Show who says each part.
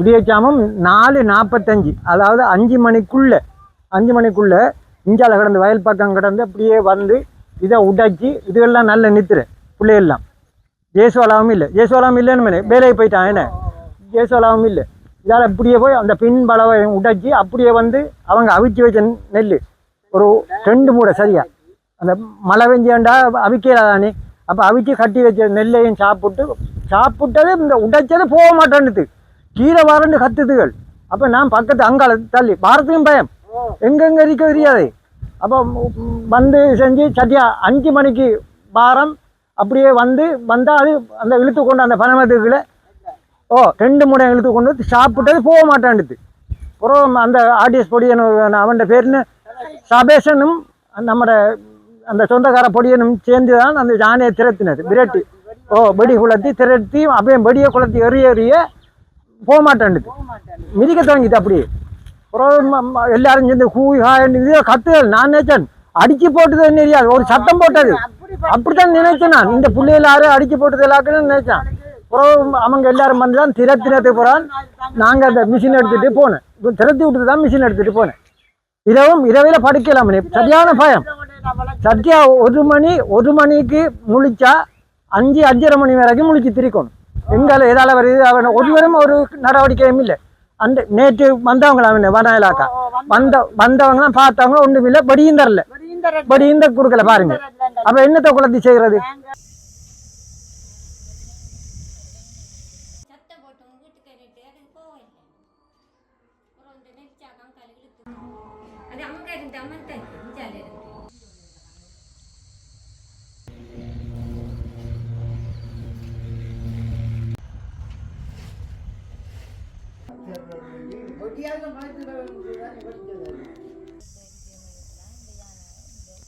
Speaker 1: விடியச்சாமம் நாலு நாற்பத்தஞ்சு அதாவது அஞ்சு மணிக்குள்ளே அஞ்சு மணிக்குள்ளே இஞ்சால கிடந்து வயல் பக்கம் கிடந்து அப்படியே வந்து இதை உடைச்சி இதுகெல்லாம் நல்ல நித்துரு பிள்ளையெல்லாம். ஜேசுவலாவும் இல்லை. ஜேசுவலாவும் இல்லைன்னு வேலைக்கு போயிட்டான் என்ன? ஜேசுவலாவும் இல்லை. இதால் இப்படியே போய் அந்த பின் பலவை உடைச்சி அப்படியே வந்து அவங்க அவிச்சு வச்ச நெல் ஒரு ரெண்டு மூடை சரியா. அந்த மழை பெஞ்சாண்டா அவிக்கலாதானே அப்போ அவிச்சு கட்டி வச்ச நெல்லையும் சாப்பிட்டு சாப்பிட்டது இந்த உடைச்சது போக மாட்டேன்னுது. கீழே வரண்டு கத்துதுகள். அப்போ நான் பக்கத்து அங்கால தள்ளி பாரத்தையும் பயம். எங்கெங்க இருக்க தெரியாது. அப்போ வந்து செஞ்சு சட்டியா அஞ்சு மணிக்கு பாரம் அப்படியே வந்து வந்தால் அது அந்த இழுத்து கொண்டு அந்த பனமத்துக்குள்ள ஓ ரெண்டு முறை இழுத்து கொண்டு வந்து சாப்பிட்டது போக மாட்டேன்டுது. அப்புறம் அந்த ஆர்டிஎஸ் பொடியன் அவன் பேர்னு சபேஷனும் நம்மட அந்த சொந்தக்கார பொடியனும் சேர்ந்து தான் அந்த யானையை திரட்டினது விரட்டி. ஓ வெடி குளத்தி திரட்டி அப்படியே வெடியை குளத்தி எறிய எறிய போக மாட்டேன்டுது மிதிக்க தொடங்கிட்டு அப்படி அப்புறம் எல்லாரும் சேர்ந்து கூய் இதே கத்துகள் நான் நினைச்சேன் அடிச்சு போட்டது தெரியாது? ஒரு சத்தம் போட்டது. அப்படித்தான் நினைச்சேன் நான். இந்த பிள்ளைகள் யாரும் அடிச்சு போட்டது எல்லாருக்குன்னு நினைச்சேன். அப்புறம் அவங்க எல்லாரும் வந்து தான் திரத்தினத்துக்கு போகிறான் நாங்கள் அந்த மிஷின் எடுத்துட்டு போனேன். இப்போ திரத்தி விட்டு தான் மிஷின் எடுத்துட்டு போனேன். இரவும் இரவில் படிக்கலாம் சரியான பயம். சத்தியா ஒரு மணி ஒரு மணிக்கு முழிச்சா அஞ்சு அஞ்சரை மணி வரைக்கும் முழிச்சு திரிக்கணும். எங்கால எதால வருது அவன் ஒருவரும் ஒரு நடவடிக்கையும் இல்லை. அந்த நேற்று வந்தவங்களா அவன்? வனாயிலாக்கா வந்த வந்தவங்களாம் பார்த்தவங்க ஒன்றும் இல்லை படியும் தரல. படியும் தான் கொடுக்கல பாருங்க. அப்ப என்னத்தை குளத்தி செய்யறது?
Speaker 2: சத்தம் போட்டு உங்க Und die anderen Porque algo más